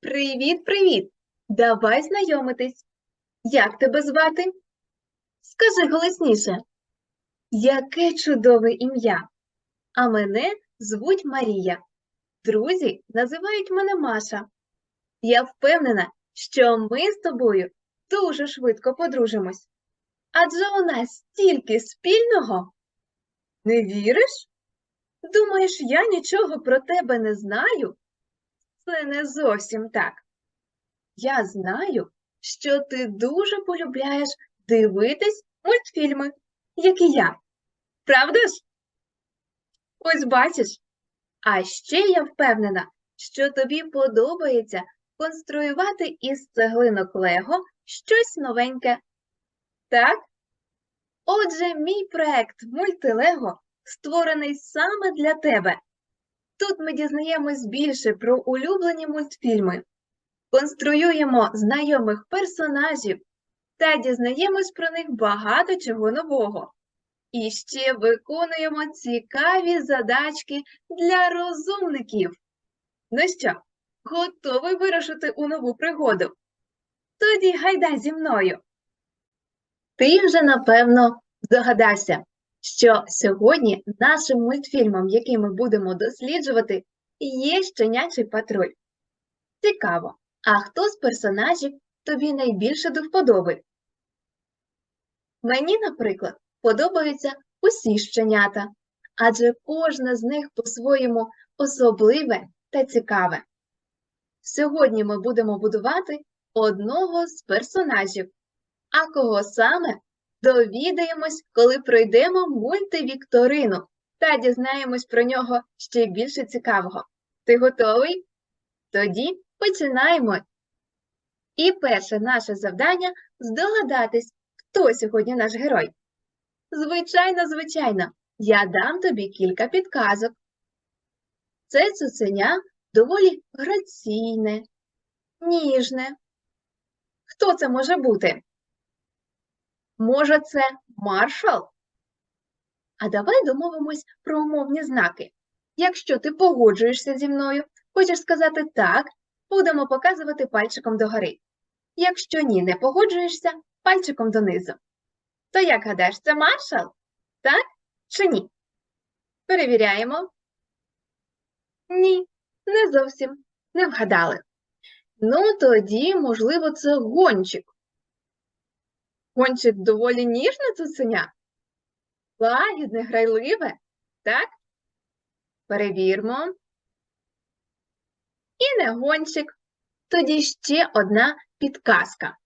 Привіт-привіт! Давай знайомитись. Як тебе звати? Скажи голосніше. Яке чудове ім'я. А мене звуть Марія. Друзі називають мене Маша. Я впевнена, що ми з тобою дуже швидко подружимось. Адже у нас стільки спільного. Не віриш? Думаєш, я нічого про тебе не знаю? Це не зовсім так. Я знаю, що ти дуже полюбляєш дивитись мультфільми, як і я. Правда ж? Ось бачиш. А ще я впевнена, що тобі подобається конструювати із цеглинок Лего щось новеньке. Так? Отже, мій проект Мультилего створений саме для тебе. Тут ми дізнаємось більше про улюблені мультфільми, конструюємо знайомих персонажів та дізнаємось про них багато чого нового. І ще виконуємо цікаві задачки для розумників. Ну що, готовий вирушити у нову пригоду? Тоді гайда зі мною. Ти вже, напевно, здогадався, що сьогодні нашим мультфільмом, який ми будемо досліджувати, є щенячий патруль. Цікаво, а хто з персонажів тобі найбільше до вподоби? Мені, наприклад, подобаються усі щенята, адже кожне з них по-своєму особливе та цікаве. Сьогодні ми будемо будувати одного з персонажів, а кого саме довідаємось, коли пройдемо мультивікторину та дізнаємось про нього ще більше цікавого. Ти готовий? Тоді починаємо. І перше наше завдання здогадатись, хто сьогодні наш герой. Звичайно, звичайно, я дам тобі кілька підказок. Це цуценя доволі граційне, ніжне. Хто це може бути? Може, це маршал? А давай домовимось про умовні знаки. Якщо ти погоджуєшся зі мною, хочеш сказати так, будемо показувати пальчиком догори. Якщо ні, не погоджуєшся, пальчиком донизу. То як гадаєш, це маршал? Так чи ні? Перевіряємо. Ні, не зовсім. Не вгадали. Ну, тоді, можливо, це гончик. Гончик доволі ніжне цуценя? Лагідне, грайливе, так? Перевірмо. І не гончик. Тоді ще одна підказка.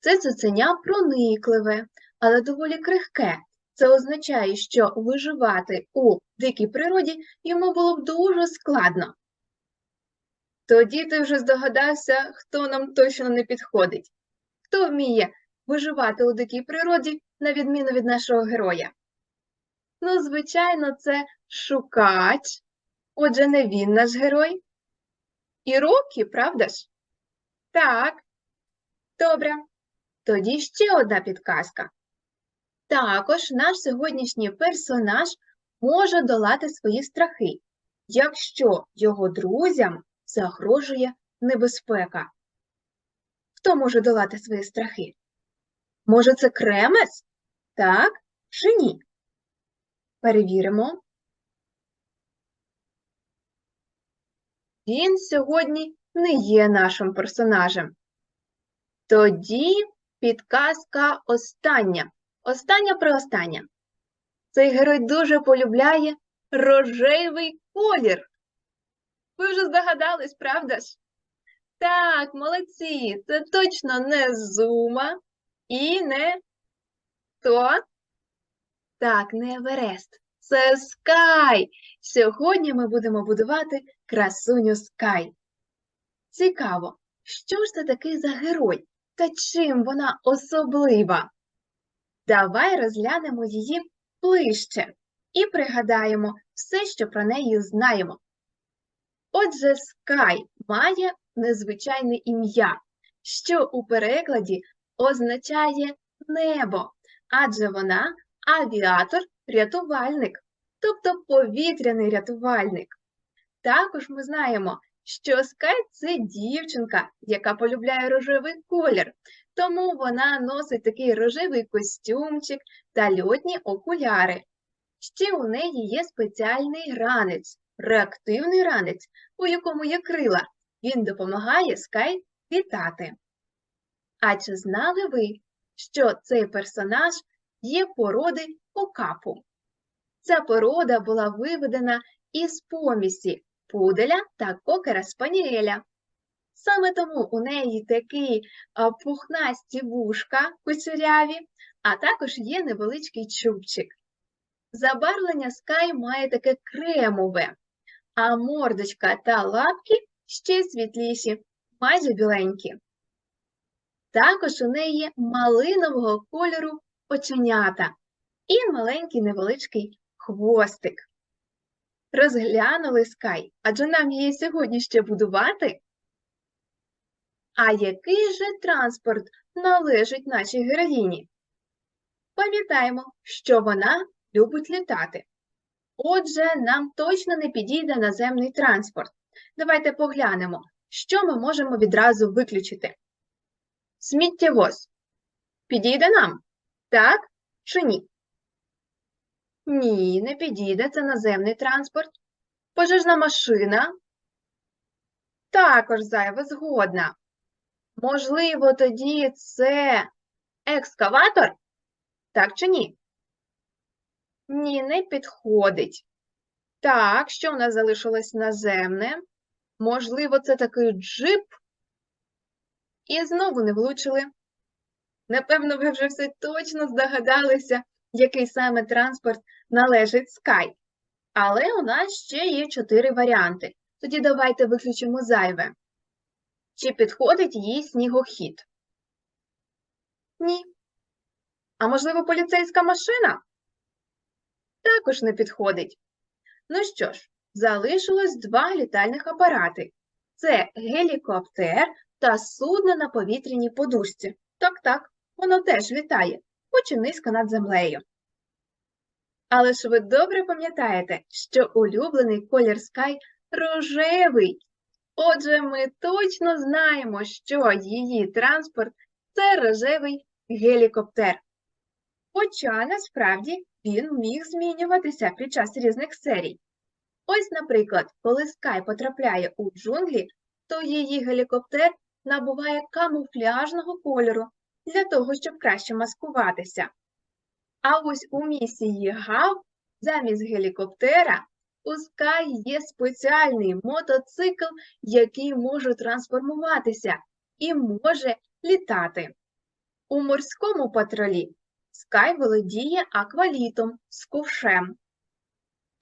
Це цуценя проникливе, але доволі крихке. Це означає, що виживати у дикій природі йому було б дуже складно. Тоді ти вже здогадався, хто нам точно не підходить. Хто вміє виживати у дикій природі, на відміну від нашого героя? Ну, звичайно, це шукач. Отже, не він наш герой. І Рокі, правда ж? Так. Добре. Тоді ще одна підказка. Також наш сьогоднішній персонаж може долати свої страхи, якщо його друзям загрожує небезпека. Хто може долати свої страхи? Може, це кремець? Так чи ні? Перевіримо. Він сьогодні не є нашим персонажем. Тоді підказка остання. Остання преостання. Цей герой дуже полюбляє рожевий колір. Ви вже здогадались, правда ж? Так, молодці, це точно не Зума і не хто? Так, не Еверест. Це Скай. Сьогодні ми будемо будувати красуню Скай. Цікаво, що ж це такий за герой та чим вона особлива? Давай розглянемо її ближче і пригадаємо все, що про неї знаємо. Отже, Скай має незвичайне ім'я, що у перекладі означає небо, адже вона авіатор-рятувальник, тобто повітряний рятувальник. Також ми знаємо, що Скай це дівчинка, яка полюбляє рожевий колір, тому вона носить такий рожевий костюмчик та льотні окуляри. Ще у неї є спеціальний ранець, реактивний ранець, у якому є крила. Він допомагає Скай літати. А чи знали ви, що цей персонаж є породи окапу? Ця порода була виведена із помісі пуделя та кокера спаніеля. Саме тому у неї такі пухнасті вушка кучеряві, а також є невеличкий чубчик. Забарвлення Скай має таке кремове, а мордочка та лапки ще світліші, майже біленькі. Також у неї малинового кольору оченята і маленький невеличкий хвостик. Розглянули Скай, адже нам її сьогодні ще будувати. А який же транспорт належить нашій героїні? Пам'ятаємо, що вона любить літати. Отже, нам точно не підійде наземний транспорт. Давайте поглянемо, що ми можемо відразу виключити. Сміттєвоз. Підійде нам? Так чи ні? Ні, не підійде, це наземний транспорт. Пожежна машина. Також зайва згодна. Можливо, тоді це екскаватор? Так чи ні? Ні, не підходить. Так, що в нас залишилось наземне? Можливо, це такий джип? І знову не влучили. Напевно, ви вже все точно здогадалися, який саме транспорт належить Sky. Але у нас ще є чотири варіанти. Тоді давайте виключимо зайве. Чи підходить їй снігохід? Ні. А можливо, поліцейська машина? Також не підходить. Ну що ж, залишилось два літальних апарати. Це гелікоптер та судно на повітряній подушці. Так-так, воно теж літає, хоч і низько над землею. Але ж ви добре пам'ятаєте, що улюблений колір Sky рожевий. Отже, ми точно знаємо, що її транспорт це рожевий гелікоптер. Хоча насправді він міг змінюватися під час різних серій. Ось, наприклад, коли Скай потрапляє у джунглі, то її гелікоптер набуває камуфляжного кольору для того, щоб краще маскуватися. А ось у місії ГАВ замість гелікоптера у Скай є спеціальний мотоцикл, який може трансформуватися і може літати. У морському патрулі Скай володіє аквалітом з ковшем.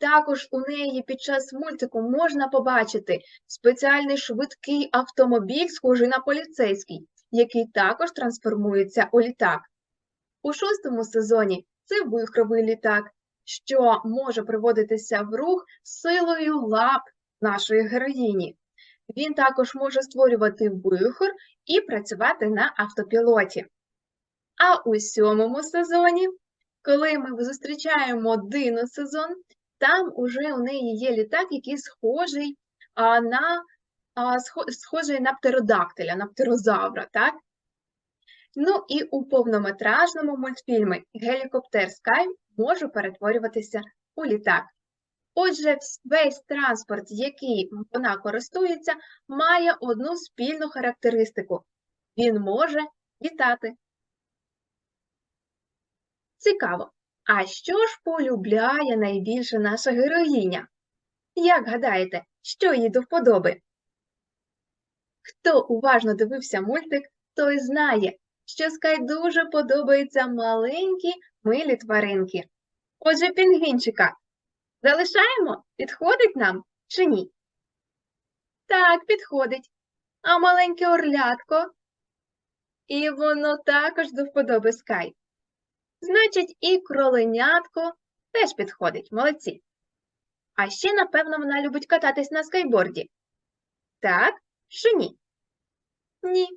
Також у неї під час мультику можна побачити спеціальний швидкий автомобіль, схожий на поліцейський, який також трансформується у літак. У шостому сезоні це вихровий літак, що може приводитися в рух силою лап нашої героїні. Він також може створювати вихор і працювати на автопілоті. А у сьомому сезоні, коли ми зустрічаємо дину сезон, там уже у неї є літак, який схожий на схожий на птеродактиля, на птерозавра, так? Ну і у повнометражному мультфільмі Гелікоптер Sky може перетворюватися у літак. Отже, весь транспорт, який вона користується, має одну спільну характеристику. Він може літати. Цікаво. А що ж полюбляє найбільше наша героїня? Як гадаєте, що їй до вподоби? Хто уважно дивився мультик, той знає, що Скай дуже подобаються маленькі милі тваринки. Отже, пінгвінчика залишаємо? Підходить нам чи ні? Так, підходить. А маленьке орлятко? І воно також до вподоби Скай. Значить, і кроленятко теж підходить, молодці. А ще, напевно, вона любить кататись на скейборді. Так чи ні? Ні,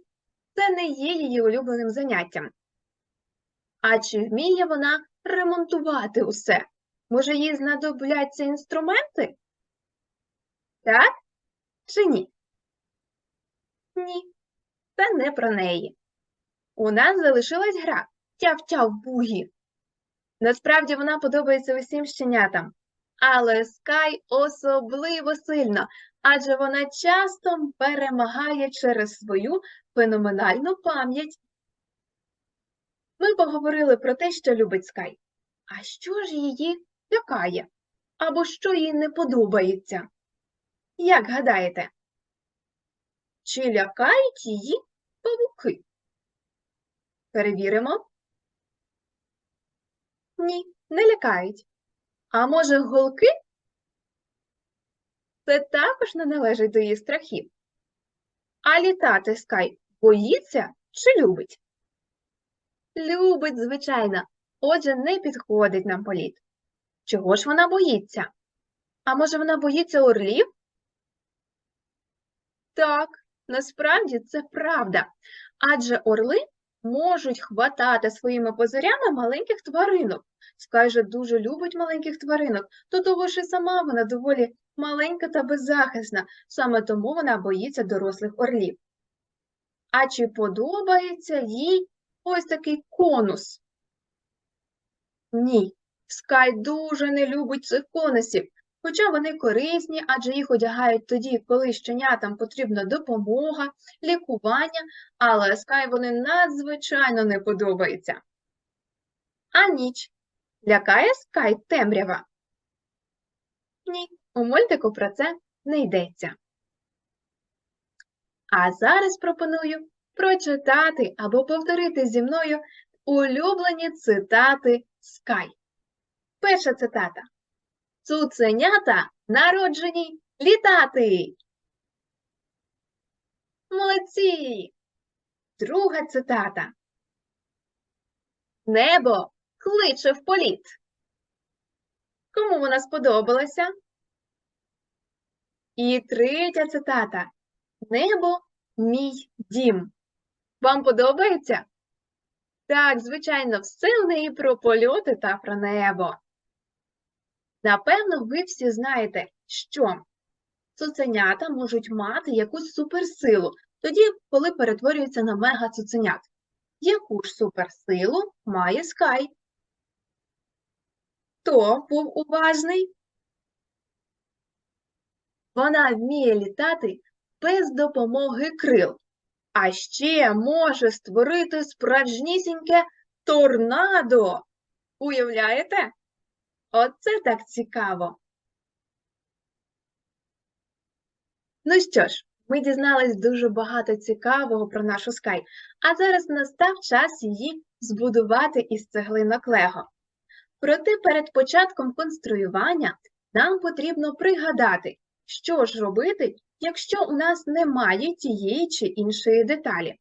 це не є її улюбленим заняттям. А чи вміє вона ремонтувати усе? Може, їй знадобляться інструменти? Так чи ні? Ні, це не про неї. У нас залишилась гра тяв-тяв бугі. Насправді вона подобається усім щенятам, але Скай особливо сильно, адже вона часто перемагає через свою феноменальну пам'ять. Ми поговорили про те, що любить Скай. А що ж її лякає? Або що їй не подобається? Як гадаєте? Чи лякають її павуки? Перевіримо. Ні, не лякають. А може, голки? Це також не належить до її страхів. А літати Скай боїться чи любить? Любить, звичайно, отже, не підходить нам політ. Чого ж вона боїться? А може, вона боїться орлів? Так, насправді це правда. Адже орли можуть хватати своїми позорями маленьких тваринок. Скай же дуже любить маленьких тваринок, до того ж і сама вона доволі маленька та беззахисна, саме тому вона боїться дорослих орлів. А чи подобається їй ось такий конус? Ні, Скай дуже не любить цих конусів, хоча вони корисні, адже їх одягають тоді, коли щенятам потрібна допомога, лікування, але Скай вони надзвичайно не подобаються. А ніч лякає Скай темрява? Ні, у мультику про це не йдеться. А зараз пропоную прочитати або повторити зі мною улюблені цитати Скай. Перша цитата. Цуценята народжені літати. Молодці. Друга цитата. Небо кличе в політ. Кому вона сподобалася? І третя цитата. Небо мій дім. Вам подобається? Так, звичайно, все в неї про польоти та про небо. Напевно, ви всі знаєте, що цуценята можуть мати якусь суперсилу, тоді, коли перетворюються на мега-цуценят. Яку ж суперсилу має Скай? Хто був уважний? Вона вміє літати без допомоги крил, а ще може створити справжнісіньке торнадо. Уявляєте? Оце так цікаво. Ну що ж, ми дізнались дуже багато цікавого про нашу Скай, а зараз настав час її збудувати із цеглинок Лего. Проте перед початком конструювання нам потрібно пригадати, що ж робити, якщо у нас немає тієї чи іншої деталі.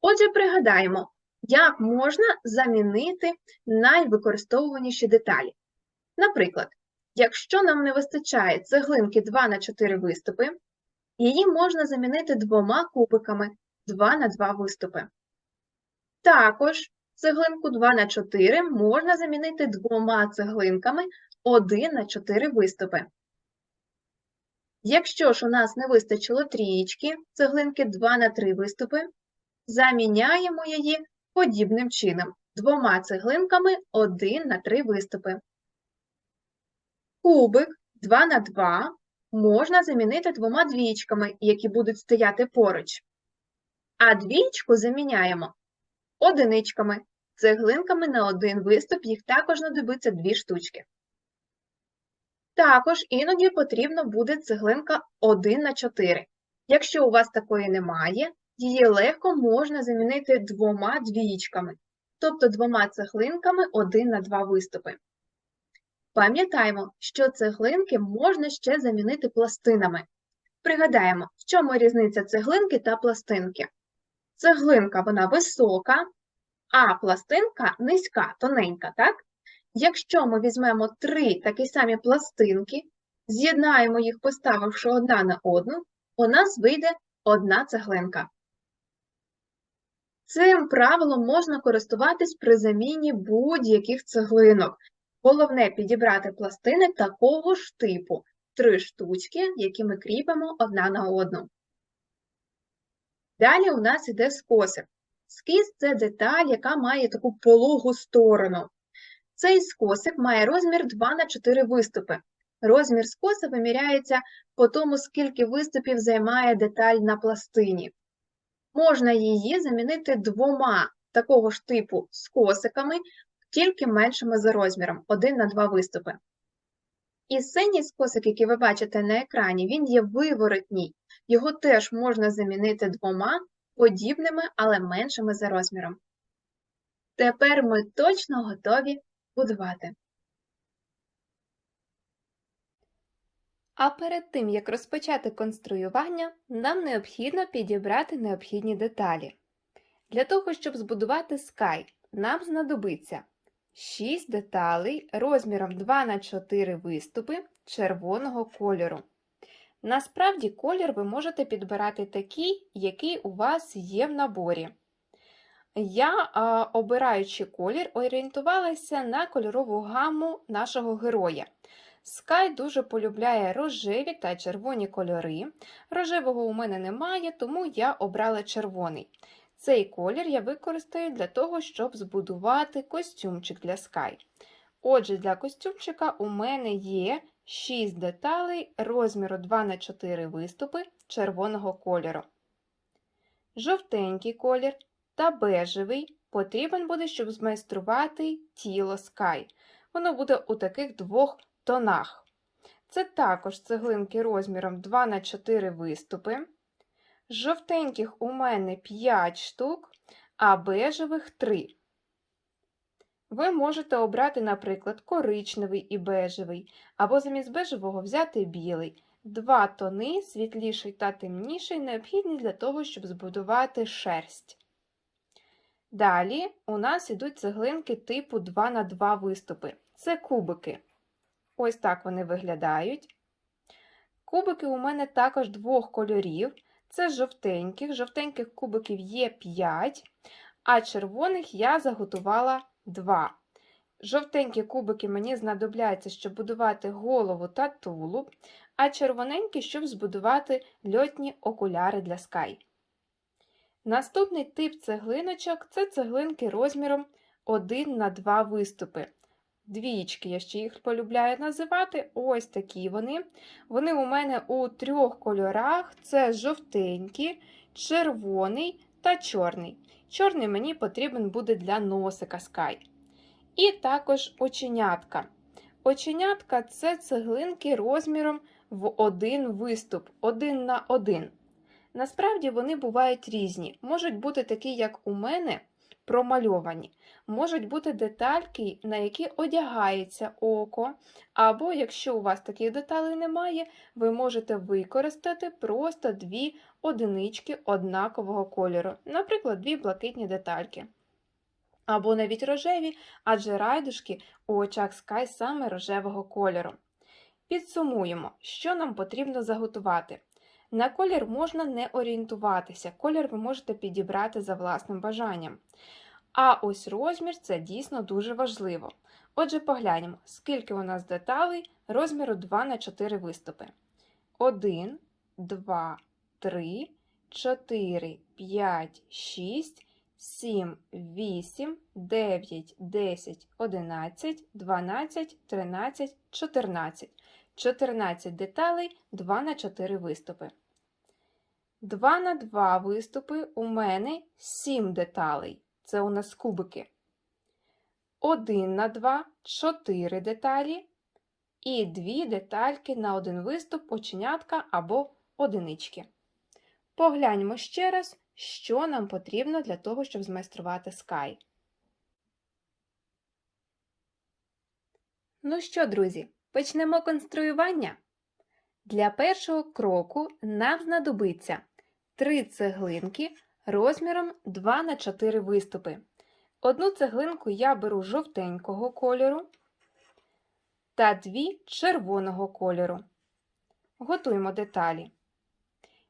Отже, пригадаємо, як можна замінити найвикористовуваніші деталі. Наприклад, якщо нам не вистачає цеглинки 2 на 4 виступи, її можна замінити двома кубиками 2 на 2 виступи. Також цеглинку 2 на 4 можна замінити двома цеглинками 1 на 4 виступи. Якщо ж у нас не вистачило трієчки, цеглинки 2 на 3 виступи, заміняємо її подібним чином двома цеглинками 1 на 3 виступи. Кубик 2 на 2 можна замінити двома двічками, які будуть стояти поруч. А двічку заміняємо одиничками, цеглинками на один виступ, їх також знадобиться дві штучки. Також іноді потрібно буде цеглинка 1 на 4. Якщо у вас такої немає, її легко можна замінити двома двічками, тобто двома цеглинками 1 на 2 виступи. Пам'ятаємо, що цеглинки можна ще замінити пластинами. Пригадаємо, в чому різниця цеглинки та пластинки. Цеглинка вона висока, а пластинка низька, тоненька, так? Якщо ми візьмемо три такі самі пластинки, з'єднаємо їх, поставивши одна на одну, у нас вийде одна цеглинка. Цим правилом можна користуватись при заміні будь-яких цеглинок. Головне підібрати пластини такого ж типу, три штучки, які ми кріпимо одна на одну. Далі у нас іде скосик. Скіз – це деталь, яка має таку пологу сторону. Цей скосик має розмір 2 на 4 виступи. Розмір скоса виміряється по тому, скільки виступів займає деталь на пластині. Можна її замінити двома такого ж типу скосиками, тільки меншими за розміром 1 на 2 виступи. І синій скосик, який ви бачите на екрані, він є виворотній. Його теж можна замінити двома подібними, але меншими за розміром. Тепер ми точно готові будувати. А перед тим, як розпочати конструювання, нам необхідно підібрати необхідні деталі. Для того, щоб збудувати Sky, нам знадобиться 6 деталей розміром 2 на 4 виступи червоного кольору. Насправді колір ви можете підбирати такий, який у вас є в наборі. Я, обираючи колір, орієнтувалася на кольорову гаму нашого героя. Скай дуже полюбляє рожеві та червоні кольори. Рожевого у мене немає, тому я обрала червоний. Цей колір я використаю для того, щоб збудувати костюмчик для Скай. Отже, для костюмчика у мене є 6 деталей розміру 2 на 4 виступи червоного кольору. Жовтенький колір та бежевий потрібен буде, щоб змайструвати тіло Sky. Воно буде у таких двох тонах. Це також цеглинки розміром 2 на 4 виступи. Жовтеньких у мене 5 штук, а бежевих 3. Ви можете обрати, наприклад, коричневий і бежевий, або замість бежевого взяти білий. Два тони, світліший та темніший, необхідні для того, щоб збудувати шерсть. Далі у нас йдуть цеглинки типу 2 на 2 виступи. Це кубики. Ось так вони виглядають. Кубики у мене також двох кольорів. Це жовтеньких. Жовтеньких кубиків є 5, а червоних я заготувала 2. Жовтенькі кубики мені знадобляться, щоб будувати голову та тулуб, а червоненькі, щоб збудувати льотні окуляри для скай. Наступний тип цеглиночок це цеглинки розміром 1 на 2 виступи. Двічки, я ще їх полюбляю називати. Ось такі вони. Вони у мене у трьох кольорах: це жовтенький, червоний та чорний. Чорний мені потрібен буде для носика Sky. І також оченятка. Оченятка це цеглинки розміром в один виступ, один на один. Насправді вони бувають різні. Можуть бути такі, як у мене, промальовані. Можуть бути детальки, на які одягається око, або, якщо у вас таких деталей немає, ви можете використати просто дві одинички однакового кольору, наприклад, дві блакитні детальки. Або навіть рожеві, адже райдушки у очах Sky саме рожевого кольору. Підсумуємо, що нам потрібно заготувати. На колір можна не орієнтуватися, колір ви можете підібрати за власним бажанням. А ось розмір це дійсно дуже важливо. Отже, поглянемо, скільки у нас деталей розміру 2 на 4 виступи. 1, 2, 3, 4, 5, 6, 7, 8, 9, 10, 11, 12, 13, 14. 14 деталей 2 на 4 виступи. 2 на 2 виступи у мене 7 деталей. Це у нас кубики. 1 на 2 4 деталі. І 2 детальки на один виступ оченятка або одинички. Погляньмо ще раз, що нам потрібно для того, щоб змайструвати Sky. Ну що, друзі, почнемо конструювання. Для першого кроку нам знадобиться 3 цеглинки розміром 2 на 4 виступи. Одну цеглинку я беру жовтенького кольору та дві червоного кольору. Готуємо деталі.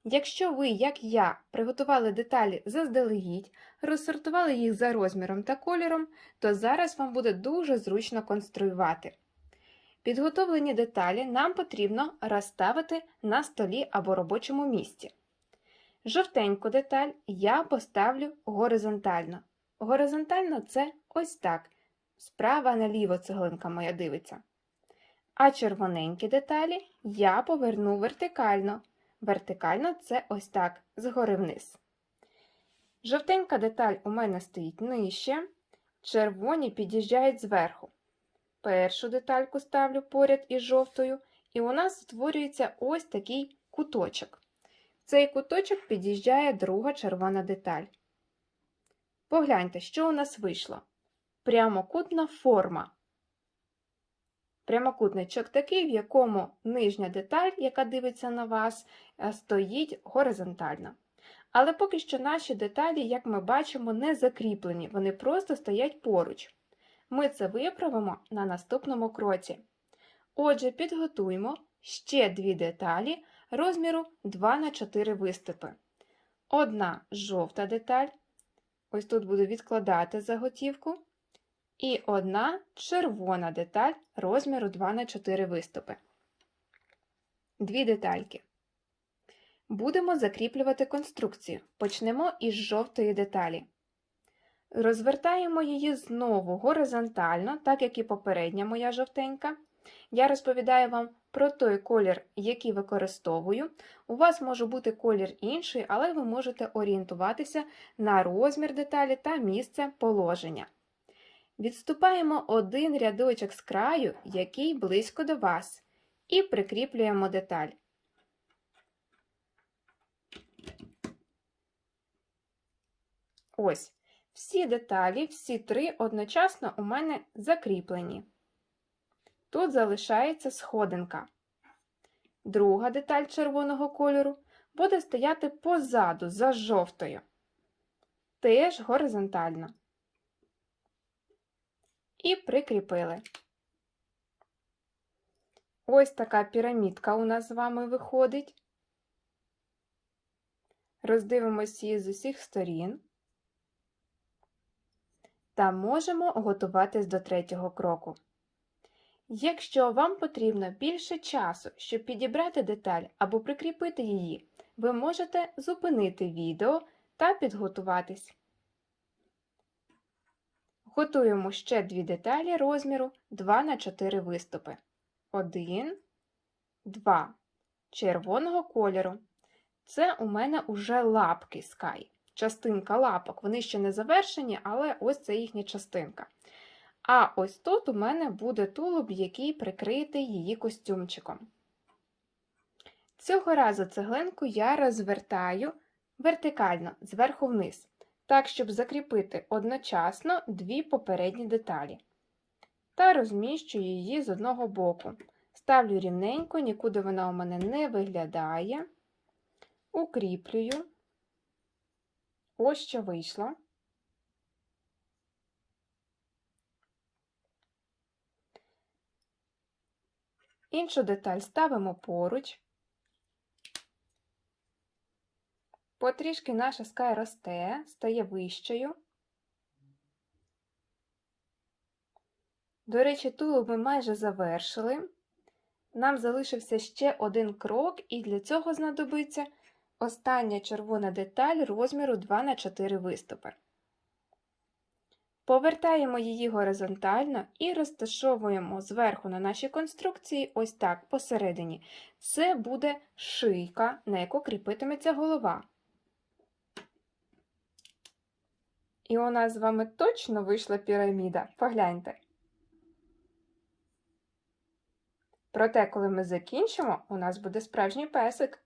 Якщо ви, як я, приготували деталі заздалегідь, розсортували їх за розміром та кольором, то зараз вам буде дуже зручно конструювати. Підготовлені деталі нам потрібно розставити на столі або робочому місці. Жовтеньку деталь я поставлю горизонтально. Горизонтально це ось так. Справа наліво цеглинка моя дивиться. А червоненькі деталі я поверну вертикально. Вертикально це ось так, згори вниз. Жовтенька деталь у мене стоїть нижче, червоні під'їжджають зверху. Першу детальку ставлю поряд із жовтою, і у нас створюється ось такий куточок. Цей куточок під'їжджає друга червона деталь. Погляньте, що у нас вийшло. Прямокутна форма. Прямокутничок такий, в якому нижня деталь, яка дивиться на вас, е, стоїть горизонтально. Але поки що наші деталі, як ми бачимо, не закріплені, вони просто стоять поруч. Ми це виправимо на наступному кроці. Отже, підготуємо ще дві деталі розміру 2 на 4 виступи. Одна жовта деталь, ось тут буду відкладати заготівку, і одна червона деталь розміру 2 на 4 виступи. Дві детальки. Будемо закріплювати конструкцію. Почнемо із жовтої деталі. Розвертаємо її знову горизонтально, так як і попередня моя жовтенька. Я розповідаю вам про той колір, який використовую. У вас може бути колір інший, але ви можете орієнтуватися на розмір деталі та місце положення. Відступаємо один рядочок з краю, який близько до вас, і прикріплюємо деталь. Ось. Всі деталі, всі три одночасно у мене закріплені. Тут залишається сходинка. Друга деталь червоного кольору буде стояти позаду за жовтою, теж горизонтально. І прикріпили. Ось така пірамідка у нас з вами виходить. Роздивимося її з усіх сторін та можемо готуватись до третього кроку. Якщо вам потрібно більше часу, щоб підібрати деталь або прикріпити її, ви можете зупинити відео та підготуватись. Готуємо ще дві деталі розміру 2 на 4 виступи. 1, 2 червоного кольору. Це у мене уже лапки Sky частинка лапок. Вони ще не завершені, але ось це їхня частинка. А ось тут у мене буде тулуб, який прикритий її костюмчиком. Цього разу цеглинку я розвертаю вертикально зверху вниз, так, щоб закріпити одночасно дві попередні деталі. Та розміщую її з одного боку. Ставлю рівненько, нікуди вона у мене не виглядає, укріплюю. Ось що вийшло. Іншу деталь ставимо поруч. Потрішки наша скай росте, стає вищою. До речі, тулуб ми майже завершили. Нам залишився ще один крок, і для цього знадобиться Остання червона деталь розміру 2 на 4 виступи. Повертаємо її горизонтально і розташовуємо зверху на нашій конструкції ось так посередині. Це буде шийка, на яку кріпитиметься голова. І у нас з вами точно вийшла піраміда. Погляньте. Проте, коли ми закінчимо, у нас буде справжній песик.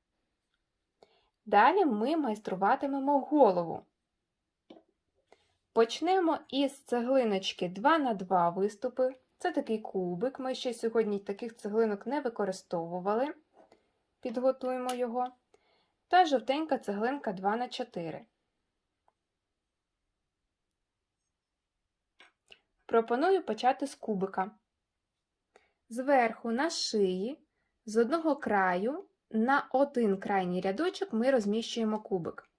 Далі ми майструватимемо голову. Почнемо із цеглиночки 2 на 2 виступи. Це такий кубик. Ми ще сьогодні таких цеглинок не використовували. Підготуємо його. Та жовтенька цеглинка 2 на 4. Пропоную почати з кубика. Зверху на шиї, з одного краю на один крайній рядочок ми розміщуємо кубик.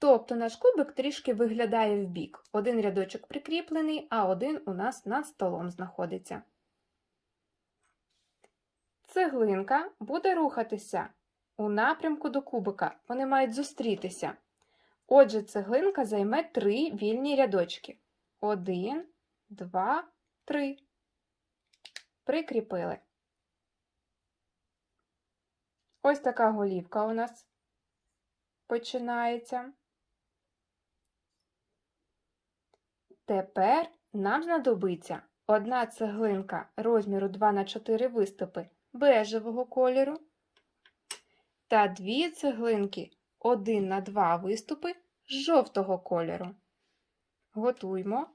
Тобто наш кубик трішки виглядає вбік. Один рядочок прикріплений, а один у нас над столом знаходиться. Цеглинка буде рухатися у напрямку до кубика. Вони мають зустрітися. Отже, цеглинка займе три вільні рядочки. Один, два, три. Прикріпили. Ось така голівка у нас починається. Тепер нам знадобиться одна цеглинка розміру 2 на 4 виступи бежевого кольору та дві цеглинки 1 на 2 виступи жовтого кольору. Готуймо.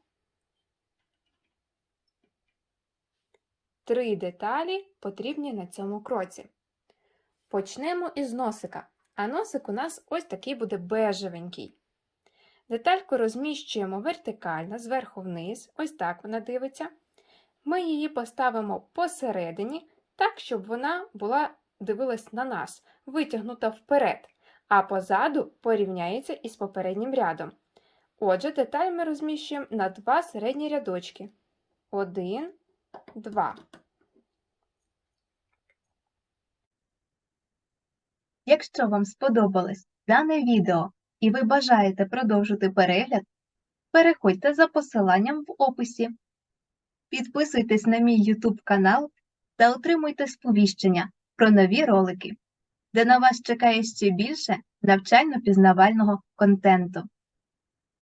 Три деталі потрібні на цьому кроці. Почнемо із носика. А носик у нас ось такий буде бежевенький. Детальку розміщуємо вертикально, зверху вниз, ось так вона дивиться. Ми її поставимо посередині, так, щоб вона була дивилась на нас, витягнута вперед, а позаду порівняється із попереднім рядом. Отже, деталь ми розміщуємо на два середні рядочки. Один, два. Якщо вам сподобалось дане відео і ви бажаєте продовжити перегляд, переходьте за посиланням в описі. Підписуйтесь на мій YouTube канал та отримуйте сповіщення про нові ролики, де на вас чекає ще більше навчально-пізнавального контенту.